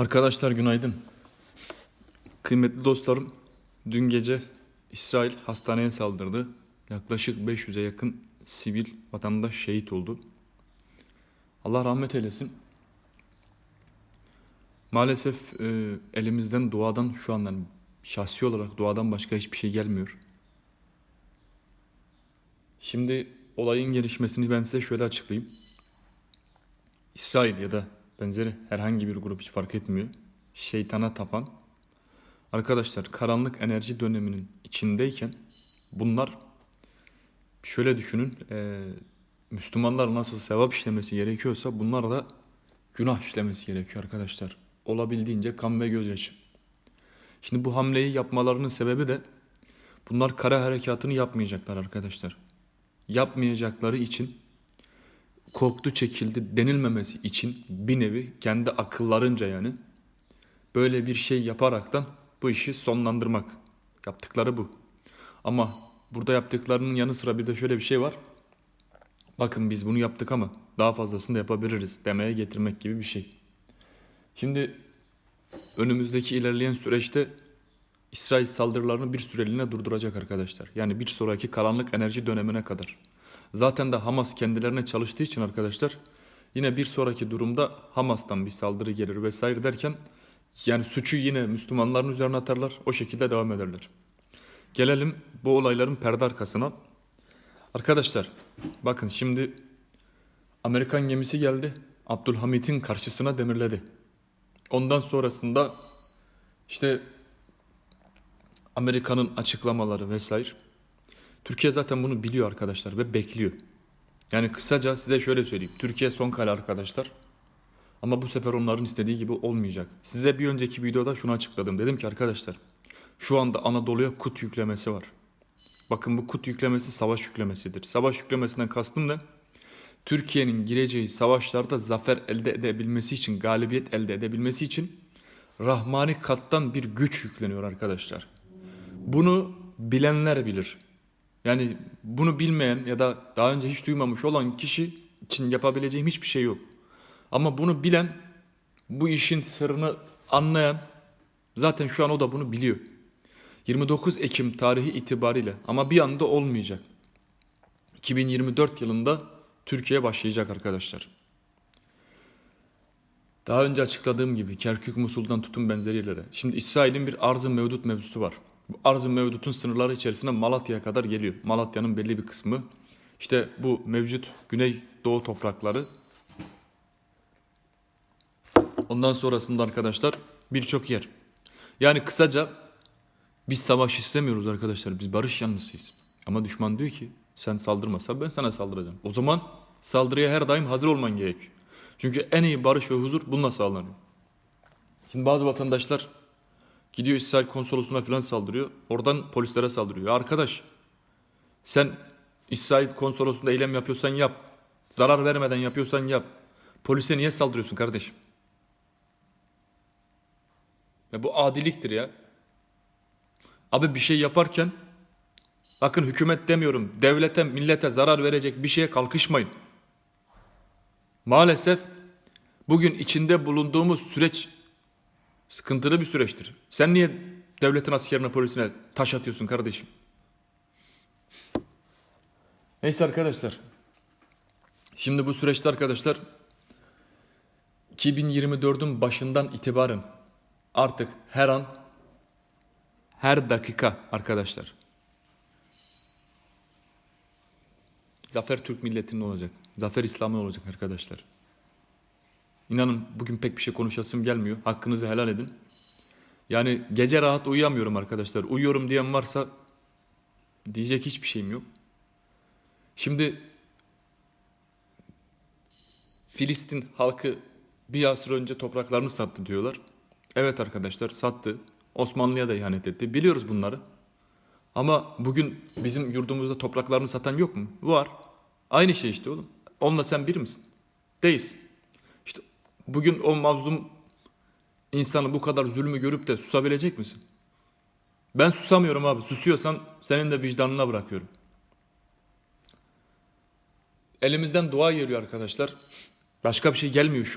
Arkadaşlar günaydın. Kıymetli dostlarım, dün gece İsrail hastaneye saldırdı. Yaklaşık 500'e yakın sivil vatandaş şehit oldu. Allah rahmet eylesin. Maalesef e, elimizden duadan şu andan şahsi olarak duadan başka hiçbir şey gelmiyor. Şimdi olayın gelişmesini ben size şöyle açıklayayım. İsrail ya da benzeri herhangi bir grup hiç fark etmiyor. Şeytana tapan. Arkadaşlar karanlık enerji döneminin içindeyken bunlar şöyle düşünün. eee, Müslümanlar nasıl sevap işlemesi gerekiyorsa bunlar da günah işlemesi gerekiyor arkadaşlar. Olabildiğince kan ve gözyaşı. Şimdi bu hamleyi yapmalarının sebebi de bunlar kara harekatını yapmayacaklar arkadaşlar. Yapmayacakları için korktu çekildi denilmemesi için bir nevi kendi akıllarınca yani böyle bir şey yaparaktan bu işi sonlandırmak. Yaptıkları bu. Ama burada yaptıklarının yanı sıra bir de şöyle bir şey var. Bakın biz bunu yaptık ama daha fazlasını da yapabiliriz demeye getirmek gibi bir şey. Şimdi önümüzdeki ilerleyen süreçte İsrail saldırılarını bir süreliğine durduracak arkadaşlar. Yani bir sonraki karanlık enerji dönemine kadar. Zaten de Hamas kendilerine çalıştığı için arkadaşlar yine bir sonraki durumda Hamas'tan bir saldırı gelir vesaire derken yani suçu yine Müslümanların üzerine atarlar. O şekilde devam ederler. Gelelim bu olayların perde arkasına. Arkadaşlar bakın şimdi Amerikan gemisi geldi. Abdülhamit'in karşısına demirledi. Ondan sonrasında işte Amerika'nın açıklamaları vesaire. Türkiye zaten bunu biliyor arkadaşlar ve bekliyor. Yani kısaca size şöyle söyleyeyim. Türkiye son kale arkadaşlar. Ama bu sefer onların istediği gibi olmayacak. Size bir önceki videoda şunu açıkladım. Dedim ki arkadaşlar şu anda Anadolu'ya kut yüklemesi var. Bakın bu kut yüklemesi savaş yüklemesidir. Savaş yüklemesinden kastım ne? Türkiye'nin gireceği savaşlarda zafer elde edebilmesi için, galibiyet elde edebilmesi için Rahmani kattan bir güç yükleniyor arkadaşlar. Bunu bilenler bilir. Yani bunu bilmeyen ya da daha önce hiç duymamış olan kişi için yapabileceğim hiçbir şey yok. Ama bunu bilen, bu işin sırrını anlayan zaten şu an o da bunu biliyor. 29 Ekim tarihi itibariyle ama bir anda olmayacak. 2024 yılında Türkiye başlayacak arkadaşlar. Daha önce açıkladığım gibi Kerkük Musul'dan tutun benzeri yerlere. Şimdi İsrail'in bir arz-ı mevdut mevzusu var. Arz-ı mevdutun sınırları içerisinde Malatya'ya kadar geliyor. Malatya'nın belli bir kısmı. İşte bu mevcut Güney Doğu toprakları. Ondan sonrasında arkadaşlar birçok yer. Yani kısaca biz savaş istemiyoruz arkadaşlar. Biz barış yanlısıyız. Ama düşman diyor ki sen saldırmasa ben sana saldıracağım. O zaman saldırıya her daim hazır olman gerekiyor. Çünkü en iyi barış ve huzur bununla sağlanıyor. Şimdi bazı vatandaşlar gidiyor İsrail konsolosluğuna falan saldırıyor. Oradan polislere saldırıyor. Arkadaş sen İsrail konsolosluğunda eylem yapıyorsan yap. Zarar vermeden yapıyorsan yap. Polise niye saldırıyorsun kardeşim? Ya bu adiliktir ya. Abi bir şey yaparken bakın hükümet demiyorum devlete millete zarar verecek bir şeye kalkışmayın. Maalesef bugün içinde bulunduğumuz süreç sıkıntılı bir süreçtir. Sen niye devletin askerine polisine taş atıyorsun kardeşim? Neyse arkadaşlar. Şimdi bu süreçte arkadaşlar 2024'ün başından itibaren artık her an her dakika arkadaşlar. Zafer Türk milletinin olacak. Zafer İslam'ın olacak arkadaşlar. İnanın bugün pek bir şey konuşasım gelmiyor. Hakkınızı helal edin. Yani gece rahat uyuyamıyorum arkadaşlar. Uyuyorum diyen varsa diyecek hiçbir şeyim yok. Şimdi Filistin halkı bir asır önce topraklarını sattı diyorlar. Evet arkadaşlar sattı. Osmanlı'ya da ihanet etti. Biliyoruz bunları. Ama bugün bizim yurdumuzda topraklarını satan yok mu? Var. Aynı şey işte oğlum. Onunla sen bir misin? Değilsin. Bugün o mazlum insanı bu kadar zulmü görüp de susabilecek misin? Ben susamıyorum abi. Susuyorsan senin de vicdanına bırakıyorum. Elimizden dua geliyor arkadaşlar. Başka bir şey gelmiyor şu